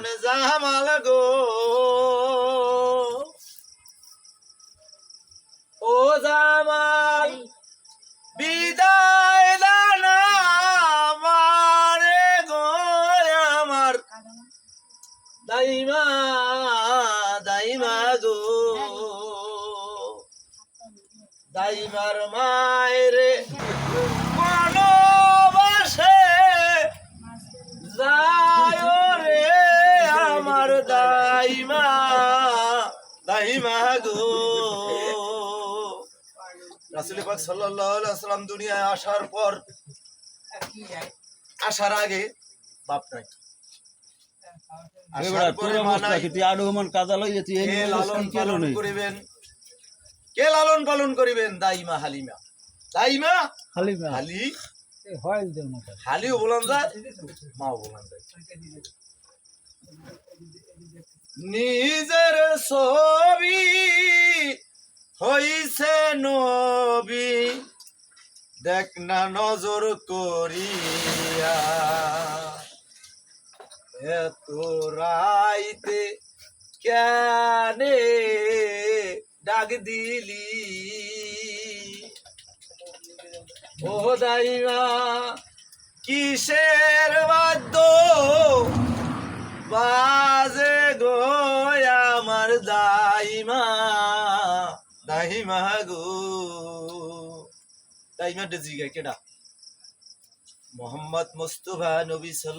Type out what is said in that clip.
জান জামাল গো। ও জামাল বিদায় দানা গো আমার। দাইমা দাইমা গো। দাইমার মায়েরে। দাইমা গো রাসুল পাক সাল্লাল্লাহু আলাইহি সাল্লাম দুনিয়ায় আসার পর আসার আগে বাপ নাই। তুই তুই কে লালন পালন করিবেন? কে লালন পালন করিবেন? দাইমা হালিমা। দাইমা? খালি হালি? হালিও বলান যায় মাও বলান যায়। নিজের ছবি হইছে নবী। দেখ না নজর করিয়া। এত রাইতে কেনে ডাক দিলি? ও দাইমা, কিসের বাদ্য বাজে গো আমার দাইমা দাইমা গো। দাইমা ডেজি গাই কেডা? মোহাম্মদ মুস্তফা নবী সাল